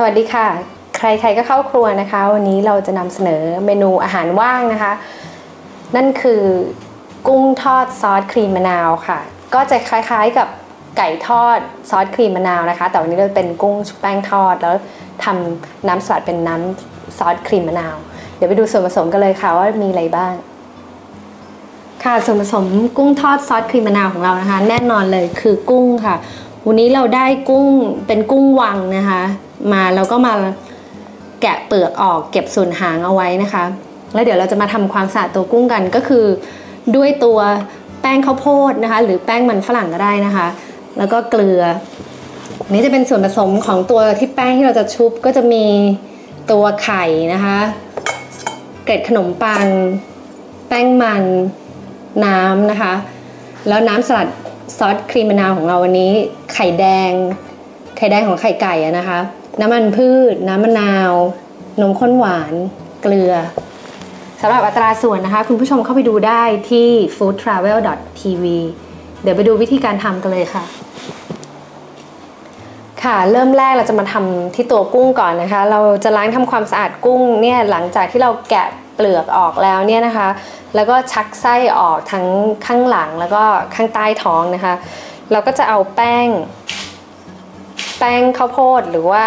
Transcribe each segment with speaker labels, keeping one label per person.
Speaker 1: สวัสดีค่ะ ใครๆก็เข้าครัวนะคะ วันนี้เราจะนำเสนอเมนูอาหารว่างนะคะ นั่นคือกุ้งทอดซอสครีมมะนาวค่ะ ก็จะคล้ายๆกับไก่ทอดซอสครีมมะนาวนะคะ แต่วันนี้เราเป็นกุ้งชุบแป้งทอดแล้วทำน้ำสลัดเป็นน้ำซอสครีมมะนาว เดี๋ยวไปดูส่วนผสมกันเลยค่ะว่ามีอะไรบ้าง ค่ะส่วนผสมกุ้งทอดซอสครีมมะนาวของเรานะคะ แน่นอนเลยคือกุ้งค่ะ วันนี้เราได้กุ้งเป็นกุ้งวังนะคะ มาแล้วก็มาแกะเปลือกออกเก็บส่วนหางเอาไว้นะคะ แล้วเดี๋ยวเราจะมาทำความสะอาดตัวกุ้งกันก็คือ ด้วยตัวแป้งข้าวโพดนะคะ หรือแป้งมันฝรั่งก็ได้นะคะ แล้วก็เกลืออันนี้จะเป็นส่วนผสมของตัวที่แป้งที่เราจะชุบก็จะมีตัวไข่นะคะ เกล็ดขนมปัง แป้งมันน้ำนะคะ แล้วน้ำสลัดซอสครีมมะนาวของเราวันนี้ ไข่แดง ไข่แดงของไข่ไก่นะคะ น้ำมันพืช น้ำมะนาว นมข้นหวาน เกลือสำหรับอัตราส่วนนะคะ คุณผู้ชมเข้าไปดูได้ที่ foodtravel.tv เดี๋ยวไปดูวิธีการทำกันเลยค่ะ ค่ะ เริ่มแรกเราจะมาทำที่ตัวกุ้งก่อนนะคะ เราจะล้างทำความสะอาดกุ้งเนี่ยหลังจากที่เราแกะเปลือกออกแล้วเนี่ยนะคะ แล้วก็ชักไส้ออกทั้งข้างหลังแล้วก็ข้างใต้ท้องนะคะ เราก็จะเอาแป้ง แป้งข้าวโพดหรือว่า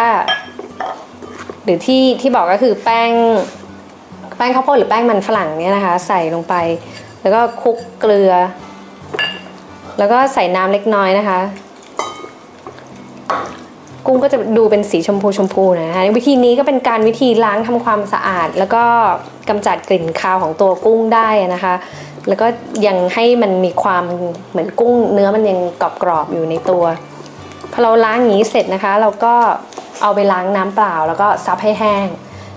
Speaker 1: หรือที่ที่บอกก็คือแป้งแป้งข้าวโพดหรือแป้งมันฝรั่งเนี่ยนะคะ ใส่ลงไป แล้วก็คลุกเกลือ แล้วก็ใส่น้ำเล็กน้อยนะคะ กุ้งก็จะดูเป็นสีชมพูชมพูนะคะวิธีนี้ก็เป็นการวิธีล้างทำความสะอาด แล้วก็กำจัดกลิ่นคาวของตัวกุ้งได้นะคะ แล้วก็ยังให้มันมีความเหมือนกุ้ง เนื้อมันยังกรอบๆอยู่ในตัว พอเราล้างอย่างนี้เสร็จนะคะ เราก็เอาไปล้างน้ำเปล่า แล้วก็ซับให้แห้ง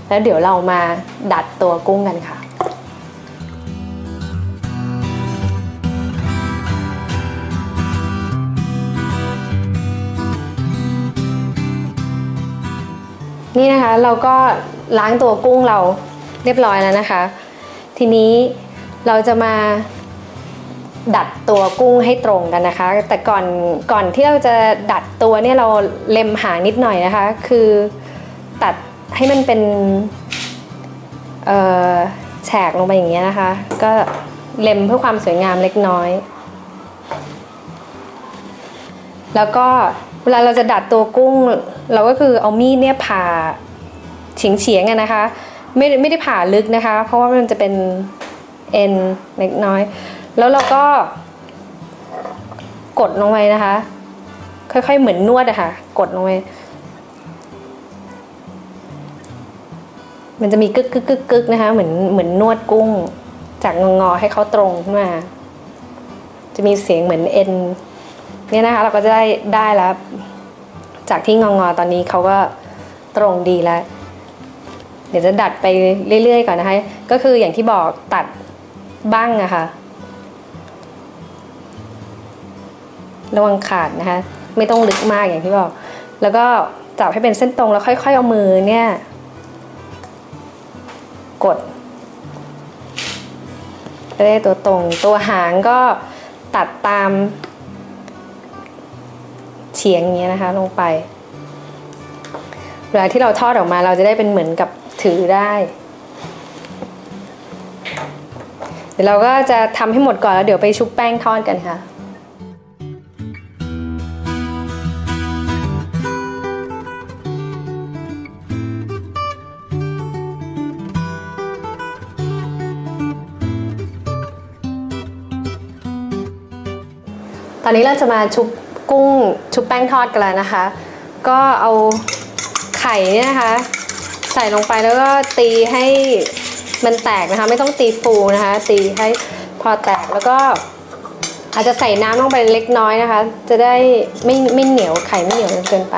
Speaker 1: แล้วเดี๋ยวเรามาดัดตัวกุ้งกันค่ะนี่นะคะเราก็ล้างตัวกุ้งเราเรียบร้อยแล้วนะคะ ทีนี้เราจะมา ดัดตัวกุ้งให้ตรงกันนะคะ แต่ก่อนก่อนที่เราจะดัดตัวเนี่ยเราเล็มหางนิดหน่อยนะคะ คือตัดให้มันเป็นแฉกลงไปอย่างเงี้ยนะคะ ก็เล็มเพื่อความสวยงามเล็กน้อย แล้วก็เวลาเราจะดัดตัวกุ้ง เราก็คือเอามีดเนี่ยผ่าเฉียงเฉียงนะคะ ไม่ไม่ได้ผ่าลึกนะคะ เพราะว่ามันจะเป็นเอ็นเล็กน้อย แล้วเราก็ กดลงไปนะคะ ค่อยๆเหมือนนวดอะคะ่ะ กดลงไปมันจะมีกึกกึกกึกกึกนะคะ เหมือนเหมือนนวดกุ้ง จากงอให้เขาตรงขึ้นมาจะมีเสียงเหมือนเอ็นเนี่ยนะคะ เราก็จะได้ได้แล้ว จากที่งองอตอนนี้เขาก็ตรงดีแล้ว เดี๋ยวจะดัดไปเรื่อยๆก่อนนะคะ ก็คืออย่างที่บอกตัดบ้างอะคะ่ ระวังขาดนะคะ ไม่ต้องลึกมากอย่างที่บอก แล้วก็จับให้เป็นเส้นตรงแล้วค่อยๆเอามือเนี่ย กดได้ตัวตรงตัวหางก็ตัดตามเฉียงเงี้ยนะคะลงไปเวลาที่เราทอดออกมาเราจะได้เป็นเหมือนกับถือได้ เดี๋ยวเราก็จะทำให้หมดก่อนแล้วเดี๋ยวไปชุบแป้งทอดกันค่ะ ตอนนี้เราจะมาชุบกุ้งชุบแป้งทอดกันแล้วนะคะ ก็เอาไข่เนี่ยนะคะ ใส่ลงไปแล้วก็ตีให้มันแตกนะคะ ไม่ต้องตีฟูนะคะ ตีให้พอแตกแล้วก็อาจจะใส่น้ำลงไปเล็กน้อยนะคะ จะได้ไม่ไม่เหนียวไข่ไม่เหนียวจนเกินไป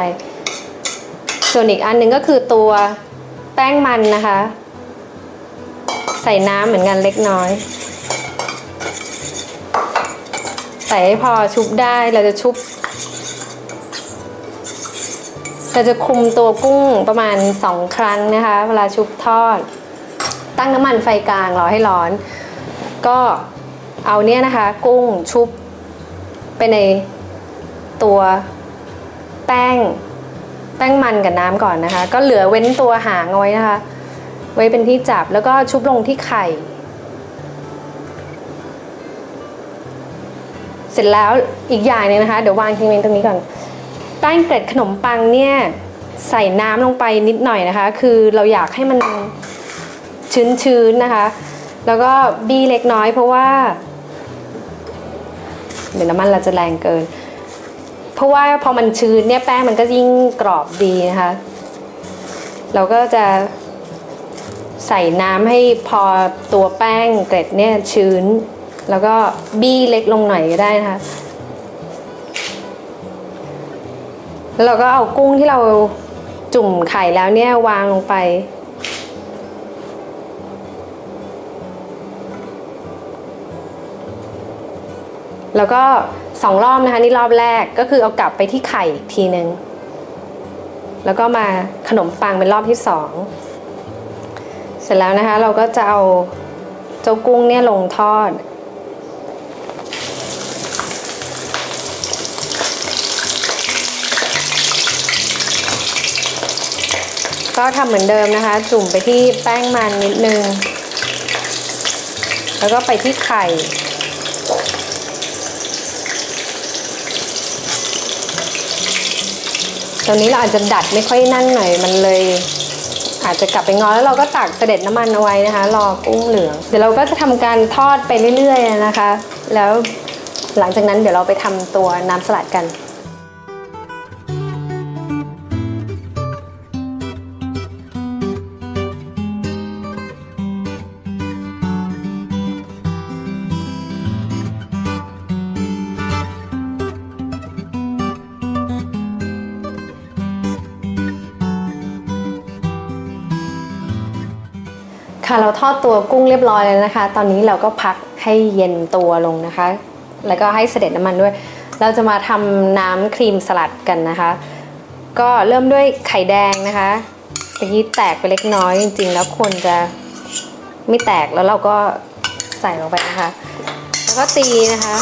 Speaker 1: ส่วนอีกอันหนึ่งก็คือตัวแป้งมันนะคะ ใส่น้ำเหมือนกันเล็กน้อย ใส่ให้พอชุบได้เราจะชุบเราจะคุมตัวกุ้งประมาณสองครั้งนะคะ เวลาชุบทอด ตั้งน้ำมันไฟกลางรอให้ร้อน ก็เอาเนี้ยนะคะ กุ้งชุบไปในตัวแป้งแป้งมันกับน้ำก่อนนะคะ ก็เหลือเว้นตัวหางเอาไว้นะคะ ไว้เป็นที่จับแล้วก็ชุบลงที่ไข่ เสร็จแล้วอีกอย่างหนึงนะคะ เดี๋ยววางทิ้งไว้ตรงนี้ก่อนแป้งเกล็ดขนมปังเนี่ยใส่น้ำลงไปนิดหน่อยนะคะ คือเราอยากให้มันชื้นๆนะคะ แล้วก็บี้เล็กน้อยเพราะว่า เดี๋ยวน้ำมันเราจะแรงเกิน เพราะว่าพอมันชื้นเนี่ยแป้งมันก็ยิ่งกรอบดีนะคะ เราก็จะใส่น้ำให้พอตัวแป้งเกล็ดเนี่ยชื้น แล้วก็บี้เล็กลงหน่อยก็ได้นะคะ แล้วเราก็เอากุ้งที่เราจุ่มไข่แล้วเนี่ยวางลงไป แล้วก็สองรอบนะคะนี่รอบแรกก็คือเอากลับไปที่ไข่อีกทีหนึ่งแล้วก็มาขนมปังเป็นรอบที่สอง เสร็จแล้วนะคะเราก็จะเอาเจ้ากุ้งเนี่ยลงทอด ก็ทำเหมือนเดิมนะคะ จุ่มไปที่แป้งมันนิดนึง แล้วก็ไปที่ไข่ตรงนี้เราอาจจะดัดไม่ค่อยนั่นหน่อยมันเลย อาจจะกลับไปงอแล้วเราก็ตักเสด็จน้ำมันเอาไว้นะคะ รอกุ้งเหลือง เดี๋ยวเราก็จะทำการทอดไปเรื่อยๆนะคะ แล้วหลังจากนั้นเดี๋ยวเราไปทำตัวน้ำสลัดกัน ค่ะเราทอดตัวกุ้งเรียบร้อยแล้วนะคะ ตอนนี้เราก็พักให้เย็นตัวลงนะคะ แล้วก็ให้เสด็จน้ำมันด้วย เราจะมาทำน้ำครีมสลัดกันนะคะ ก็เริ่มด้วยไข่แดงนะคะตะกี้แตกไปเล็กน้อยจริงๆ แล้วควรจะไม่แตกแล้วเราก็ใส่ลงไปนะคะ แล้วก็ตีนะคะ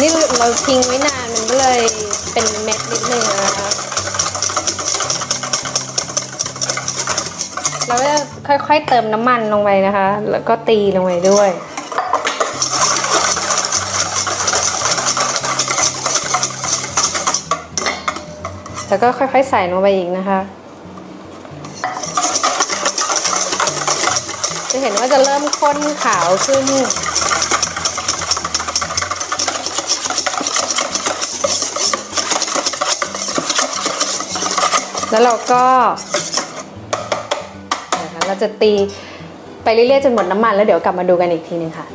Speaker 1: นี่เราทิ้งไว้นานมันก็เลยเป็นเม็ดนิดนึงนะคะเราก็ค่อยๆเติมน้ำมันลงไปนะคะ แล้วก็ตีลงไปด้วยแล้วก็ค่อยๆใส่ลงไปอีกนะคะ จะเห็นว่าจะเริ่มข้นขาวขึ้น แล้วเราก็นะคะเราจะตีไปเรื่อยๆจนหมดน้ำมันแล้วเดี๋ยวกลับมาดูกันอีกทีนึงค่ะ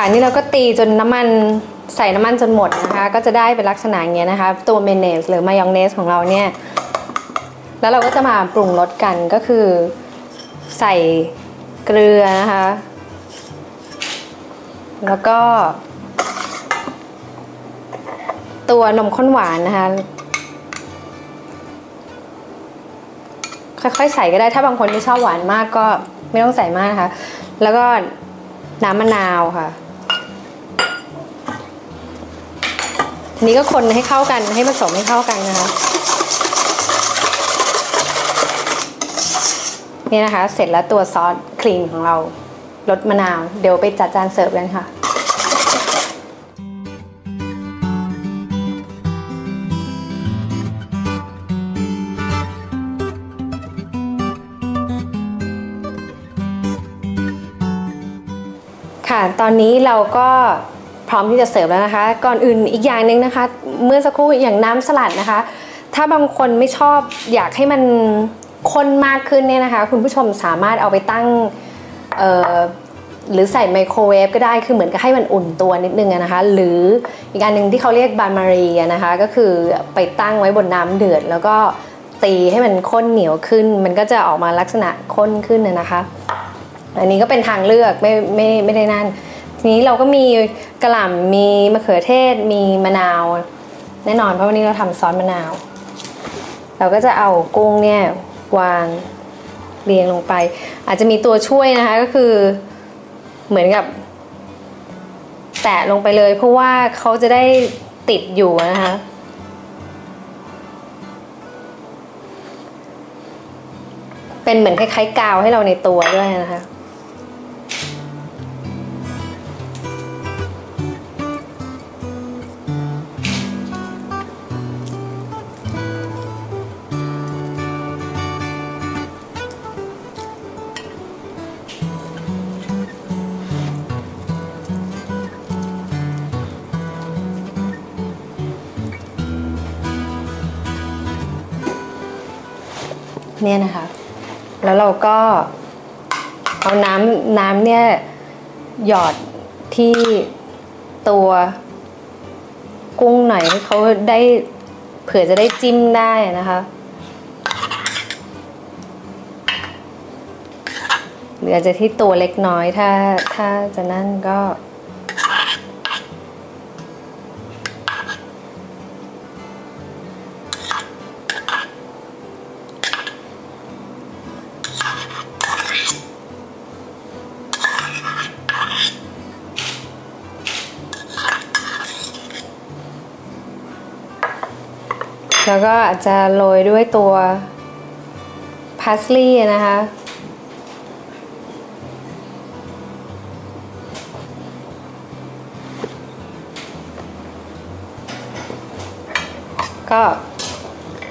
Speaker 1: ค่ะนี่เราก็ตีจนน้ำมันใส่น้ำมันจนหมดนะคะ ก็จะได้เป็นลักษณะอย่างเงี้ยนะคะ ตัวเมเนสหรือมายองเนสของเราเนี่ย แล้วเราก็จะมาปรุงรสกันก็คือ ใส่เกลือนะคะ แล้วก็ ตัวนมข้นหวานนะคะ ค่อยๆใส่ก็ได้ถ้าบางคนไม่ชอบหวานมากก็ไม่ต้องใส่มากนะคะ แล้วก็น้ำมะนาวค่ะ ทีนี้ก็คนให้เข้ากันให้ผสมให้เข้ากันนะคะนี่นะคะ เสร็จแล้วตัวซอสครีมของเรารสมะนาว เดี๋ยวไปจัดจานเสิร์ฟกันค่ะค่ะ ตอนนี้เราก็ พร้อมที่จะเสิร์ฟแล้วนะคะ ก่อนอื่นอีกอย่างหนึ่งนะคะ เมื่อสักครู่อย่างน้ำสลัดนะคะ ถ้าบางคนไม่ชอบอยากให้มันข้นมากขึ้นเนี่ยนะคะ คุณผู้ชมสามารถเอาไปตั้งหรือใส่ไมโครเวฟก็ได้คือเหมือนกับให้มันอุ่นตัวนิดนึงนะคะ หรืออีกอันหนึ่งที่เขาเรียกบานมารีนะคะ ก็คือไปตั้งไว้บนน้ำเดือด แล้วก็ตีให้มันข้นเหนียวขึ้น มันก็จะออกมาลักษณะข้นขึ้นนะคะ อันนี้ก็เป็นทางเลือกไม่ไม่ไม่ได้นั่น ทีนี้เราก็มีกระหล่ำมีมะเขือเทศ มีมะนาว แน่นอนเพราะวันนี้เราทำซอสมะนาว เราก็จะเอากุ้งเนี่ยวางเรียงลงไป อาจจะมีตัวช่วยนะคะก็คือเหมือนกับ แตะลงไปเลย เพราะว่าเขาจะได้ติดอยู่นะคะเป็นเหมือนคล้ายๆกาวให้เราในตัวด้วยนะคะ เนี่ยนะคะ แล้วเราก็เอาน้ำน้ำเนี่ยหยอดที่ตัวกุ้งหน่อยให้เขาได้เผื่อจะได้จิ้มได้นะคะหรืออาจจะที่ตัวเล็กน้อยถ้าถ้าจะนั่นก็ แล้วก็อาจจะโรยด้วยตัวพาสลีย์นะคะ ก็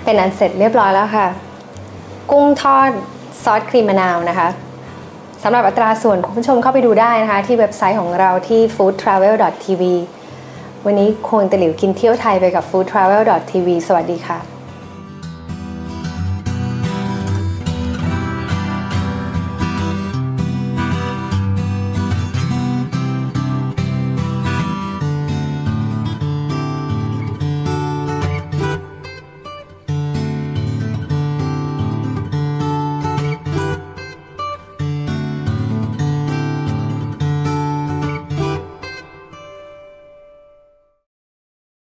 Speaker 1: เป็นอันเสร็จเรียบร้อยแล้วค่ะ กุ้งทอดซอสครีมมะนาวนะคะสำหรับอัตราส่วนคุณผู้ชมเข้าไปดูได้นะคะ ที่เว็บไซต์ของเราที่ foodtravel.tv วันนี้ควงตะหลิวกินเที่ยวไทยไปกับ foodtravel.tv สวัสดีค่ะ